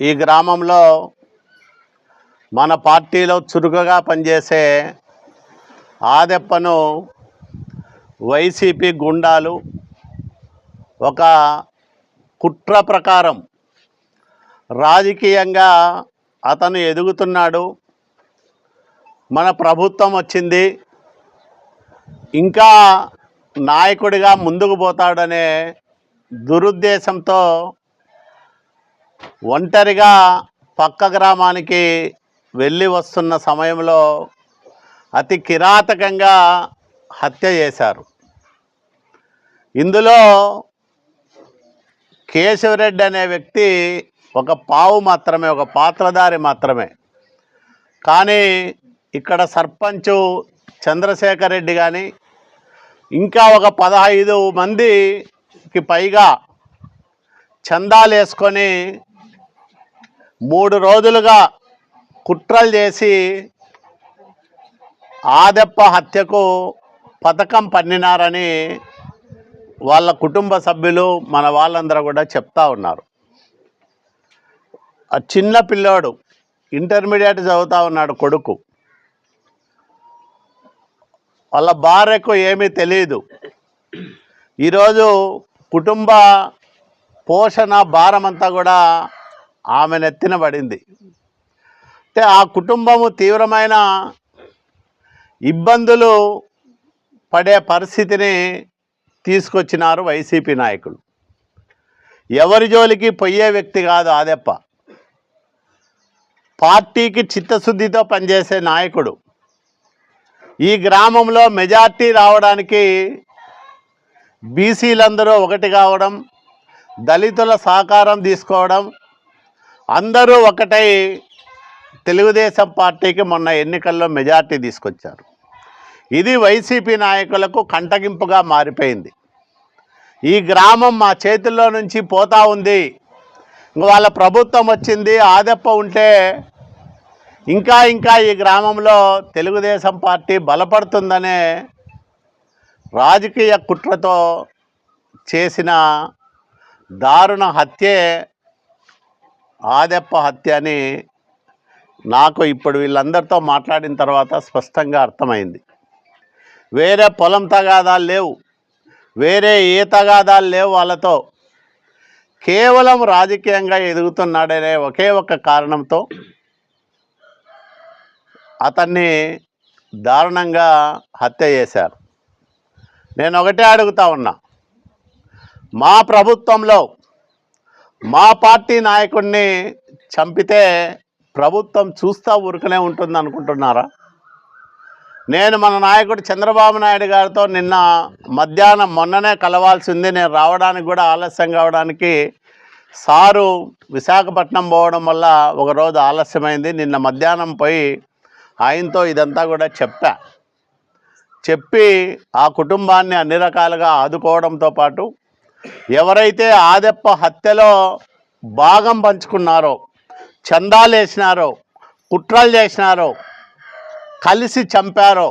ఈ గ్రామంలో మన పార్టీలో చురుకుగా పనిచేసే ఆదెప్పను వైసీపీ గుండాలు ఒక కుట్ర ప్రకారం రాజకీయంగా అతను ఎదుగుతున్నాడు. మన ప్రభుత్వం వచ్చింది. ఇంకా నాయకుడిగా ముందుకు పోతాడనే దురుద్దేశంతో ఒంటరిగా పక్క గ్రామానికి వెళ్ళి వస్తున్న సమయంలో అతి కిరాతకంగా హత్య చేశారు. ఇందులో కేశవరెడ్డి అనే వ్యక్తి ఒక పావు మాత్రమే ఒక పాత్రధారి మాత్రమే. కానీ ఇక్కడ సర్పంచు చంద్రశేఖర్ రెడ్డి కానీ ఇంకా ఒక పదహైదు మందికి పైగా చందాలు వేసుకొని మూడు రోజులుగా కుట్రలు చేసి ఆదెప్ప హత్యకు పథకం పన్నినారని వాళ్ళ కుటుంబ సభ్యులు మన వాళ్ళందరూ కూడా చెప్తా ఉన్నారు. ఆ చిన్న పిల్లోడు ఇంటర్మీడియట్ చదువుతా ఉన్నాడు కొడుకు. వాళ్ళ భార్యకు ఏమీ తెలియదు ఈరోజు కుటుంబ పోషణ భారం అంతా కూడా ఆమె నెత్తిన పడింది అంటే ఆ కుటుంబము తీవ్రమైన ఇబ్బందులు పడే పరిస్థితిని తీసుకొచ్చినారు వైసీపీ నాయకులు. ఎవరి జోలికి పొయ్యే వ్యక్తి కాదు ఆదెప్ప. పార్టీకి చిత్తశుద్ధితో పనిచేసే నాయకుడు. ఈ గ్రామంలో మెజార్టీ రావడానికి బీసీలందరూ ఒకటి కావడం దళితుల సహకారం తీసుకోవడం అందరూ ఒకటై తెలుగుదేశం పార్టీకి మొన్న ఎన్నికల్లో మెజార్టీ తీసుకొచ్చారు. ఇది వైసీపీ నాయకులకు కంటగింపుగా మారిపోయింది. ఈ గ్రామం మా చేతుల్లో నుంచి పోతా ఉంది. వాళ్ళ ప్రభుత్వం వచ్చింది ఆదెప్ప ఉంటే ఇంకా ఇంకా ఈ గ్రామంలో తెలుగుదేశం పార్టీ బలపడుతుందనే రాజకీయ కుట్రతో చేసిన దారుణ హత్యే ఆదెప్ప హత్య అని నాకు ఇప్పుడు వీళ్ళందరితో మాట్లాడిన తర్వాత స్పష్టంగా అర్థమైంది. వేరే పొలం తగాదాలు లేవు. వేరే ఏ తగాదాలు లేవు వాళ్ళతో. కేవలం రాజకీయంగా ఎదుగుతున్నాడనే ఒకే ఒక్క కారణంతో అతన్ని దారుణంగా హత్య చేశారు. నేను ఒకటే అడుగుతా ఉన్నా. మా ప్రభుత్వంలో మా పార్టీ నాయకుడిని చంపితే ప్రభుత్వం చూస్తా ఊరుకనే ఉంటుంది అనుకుంటున్నారా నేను మన నాయకుడు చంద్రబాబు నాయుడు గారితో నిన్న మధ్యాహ్నం మొన్ననే కలవాల్సింది. నేను రావడానికి కూడా ఆలస్యం కావడానికి సారు విశాఖపట్నం పోవడం వల్ల ఒకరోజు ఆలస్యమైంది. నిన్న మధ్యాహ్నం పోయి ఆయనతో ఇదంతా కూడా చెప్పా. చెప్పి ఆ కుటుంబాన్ని అన్ని రకాలుగా ఆదుకోవడంతో పాటు ఎవరైతే ఆదెప్ప హత్యలో భాగం పంచుకున్నారో చందాలు వేసినారో కుట్రలు చేసినారో కలిసి చంపారో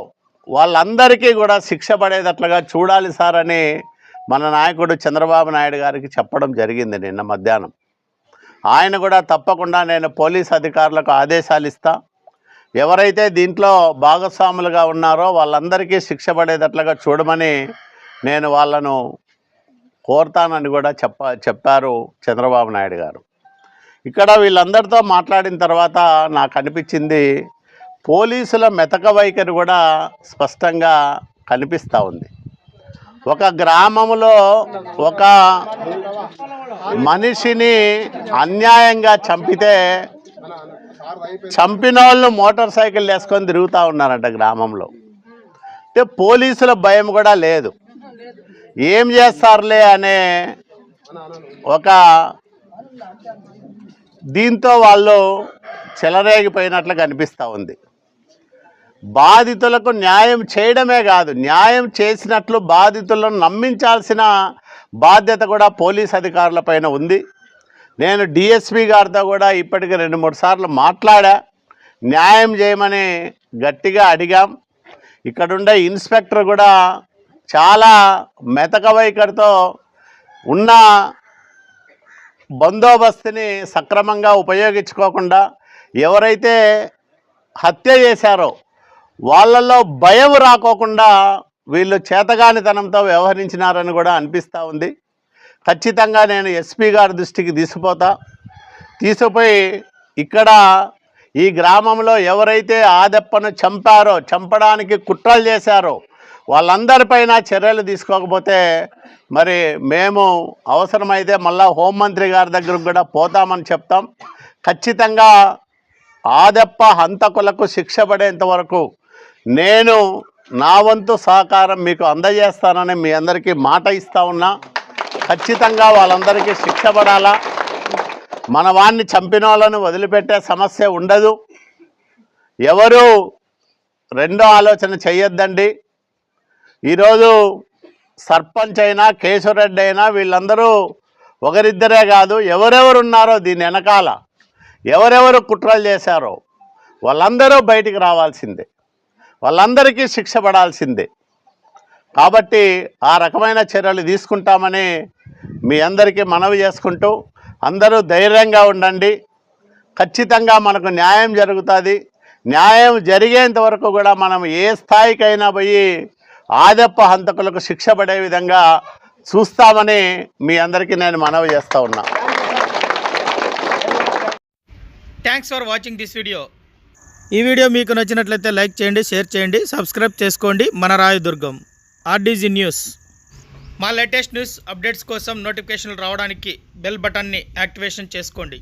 వాళ్ళందరికీ కూడా శిక్ష పడేటట్లుగా చూడాలి సార్ అని మన నాయకుడు చంద్రబాబు నాయుడు గారికి చెప్పడం జరిగింది నిన్న మధ్యాహ్నం. ఆయన కూడా తప్పకుండా నేను పోలీస్ అధికారులకు ఆదేశాలు ఇస్తా. ఎవరైతే దీంట్లో భాగస్వాములుగా ఉన్నారో వాళ్ళందరికీ శిక్ష పడేటట్లుగా చూడమని నేను వాళ్ళను కోరుతానని కూడా చెప్ప చెప్పారు చంద్రబాబు నాయుడు గారు. ఇక్కడ వీళ్ళందరితో మాట్లాడిన తర్వాత నాకు అనిపించింది పోలీసుల మెతక వైఖరి కూడా స్పష్టంగా కనిపిస్తూ ఉంది. ఒక గ్రామంలో ఒక మనిషిని అన్యాయంగా చంపితే చంపిన వాళ్ళు మోటార్ సైకిల్ వేసుకొని తిరుగుతూ ఉన్నారంట గ్రామంలో. అంటే పోలీసుల భయం కూడా లేదు. ఏం చేస్తారులే అనే ఒక దీంతో వాళ్ళు చెలరేగిపోయినట్లు కనిపిస్తూ ఉంది. బాధితులకు న్యాయం చేయడమే కాదు న్యాయం చేసినట్లు బాధితులను నమ్మించాల్సిన బాధ్యత కూడా పోలీస్ అధికారుల పైన ఉంది. నేను డిఎస్పి గారితో కూడా ఇప్పటికి రెండు మూడు సార్లు మాట్లాడా న్యాయం చేయమని గట్టిగా అడిగాం. ఇక్కడుండే ఇన్స్పెక్టర్ కూడా చాలా మెతక వైఖరితో ఉన్న బందోబస్తుని సక్రమంగా ఉపయోగించుకోకుండా ఎవరైతే హత్య చేశారో వాళ్ళల్లో భయం రాకోకుండా వీళ్ళు చేతగానితనంతో వ్యవహరించినారని కూడా అనిపిస్తూ ఉంది. ఖచ్చితంగా నేను ఎస్పీ గారి దృష్టికి తీసుకుపోతా. తీసుకుపోయి ఇక్కడ ఈ గ్రామంలో ఎవరైతే ఆదెప్పను చంపారో చంపడానికి కుట్రలు చేశారో వాళ్ళందరిపైన చర్యలు తీసుకోకపోతే మరి మేము అవసరమైతే మళ్ళా హోంమంత్రి గారి దగ్గరకు కూడా పోతామని చెప్తాం. ఖచ్చితంగా ఆదెప్ప హంతకులకు శిక్ష పడేంత వరకు నేను నా వంతు సహకారం మీకు అందజేస్తానని మీ అందరికీ మాట ఇస్తా ఉన్నా. ఖచ్చితంగా వాళ్ళందరికీ శిక్ష పడాలా. మన వాడిని చంపిన వాళ్ళను వదిలిపెట్టే సమస్య ఉండదు. ఎవరు రెండో ఆలోచన చేయొద్దండి ఈరోజు సర్పంచ్ అయినా కేశవరెడ్డి అయినా వీళ్ళందరూ ఒకరిద్దరే కాదు ఎవరెవరు ఉన్నారో దీని వెనకాల ఎవరెవరు కుట్రలు చేశారో వాళ్ళందరూ బయటికి రావాల్సిందే. వాళ్ళందరికీ శిక్ష పడాల్సిందే. కాబట్టి ఆ రకమైన చర్యలు తీసుకుంటామని మీ అందరికీ మనవి చేసుకుంటూ అందరూ ధైర్యంగా ఉండండి. ఖచ్చితంగా మనకు న్యాయం జరుగుతుంది. న్యాయం జరిగేంత వరకు కూడా మనం ఏ స్థాయికైనా పోయి ఆదప్ప హంతకులకు శిక్ష పడే విధంగా చూస్తామని మీ అందరికీ నేను మనవి చేస్తూ ఉన్నా. Thanks for watching this video ఈ వీడియో మీకు నచ్చినట్లయితే లైక్ చేయండి షేర్ చేయండి సబ్స్క్రైబ్ చేసుకోండి. మన రాయదుర్గం ఆర్డీజీ న్యూస్. మా లేటెస్ట్ న్యూస్ అప్డేట్స్ కోసం నోటిఫికేషన్లు రావడానికి బెల్ బటన్ని యాక్టివేషన్ చేసుకోండి.